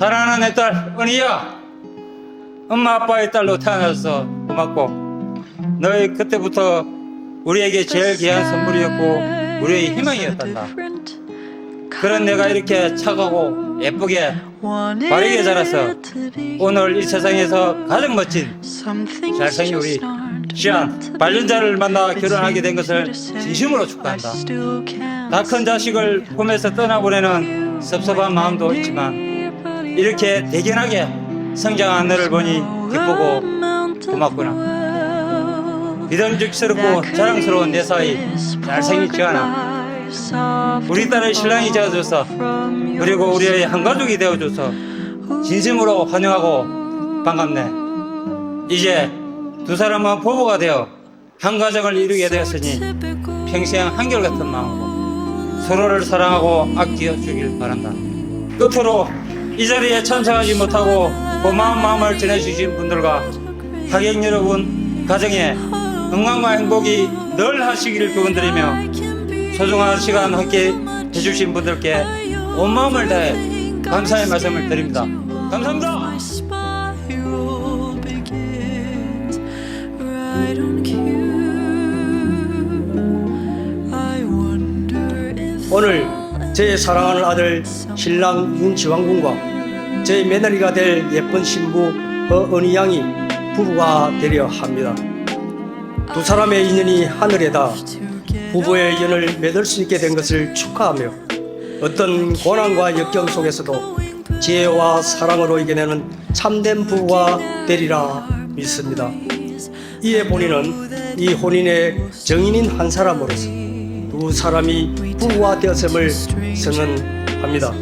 사랑하는 내 딸 은희야. 엄마 아빠의 딸로 태어나서 고맙고 너희 그때부터 우리에게 제일 귀한 선물이었고 우리의 희망이었단다. 그런 내가 이렇게 착하고 예쁘게 바르게 자라서 오늘 이 세상에서 가장 멋진 잘생긴 우리 시안 발전자를 만나 결혼하게 된 것을 진심으로 축하한다. 다 큰 자식을 품에서 떠나보내는 섭섭한 마음도 있지만 이렇게 대견하게 성장한 너를 보니 기쁘고 고맙구나. 믿음직스럽고 자랑스러운 내 사이 잘생긴 지아나 우리 딸의 신랑이 되어줘서 그리고 우리의 한 가족이 되어줘서 진심으로 환영하고 반갑네. 이제 두 사람은 부부가 되어 한 가정을 이루게 되었으니 평생 한결같은 마음으로 서로를 사랑하고 아끼어 주길 바란다. 끝으로 이 자리에 참석하지 못하고 고마운 마음을 전해주신 분들과 하객 여러분 가정에 건강과 행복이 늘 하시기를 축원드리며 소중한 시간 함께 해주신 분들께 온 마음을 다해 감사의 말씀을 드립니다. 감사합니다. Right on cue. I wonder if 오늘 제 사랑하는 아들 신랑 윤지왕 군과 제 며느리가 될 예쁜 신부 허은희 양이 부부가 되려 합니다. 두 사람의 인연이 하늘에다 부부의 연을 맺을 수 있게 된 것을 축하하며 어떤 고난과 역경 속에서도 지혜와 사랑으로 이겨내는 참된 부부가 되리라 믿습니다. 이에 본인은 이 혼인의 정인인 한 사람으로서 두 사람이 부부가 되었음을 선언합니다.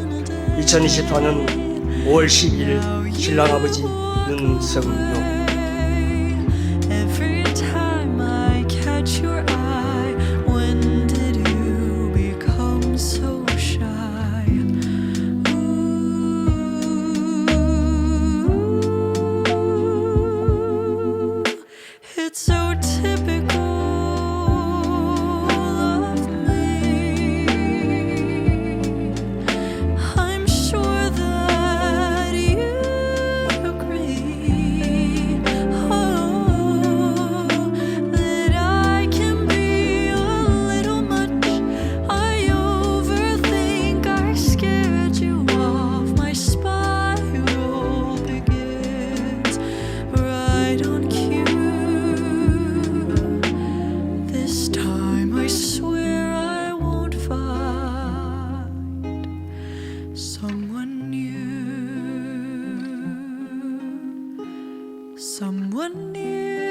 2024년 5월 12일 신랑 아버지 윤성룡 Every time I someone new, someone new.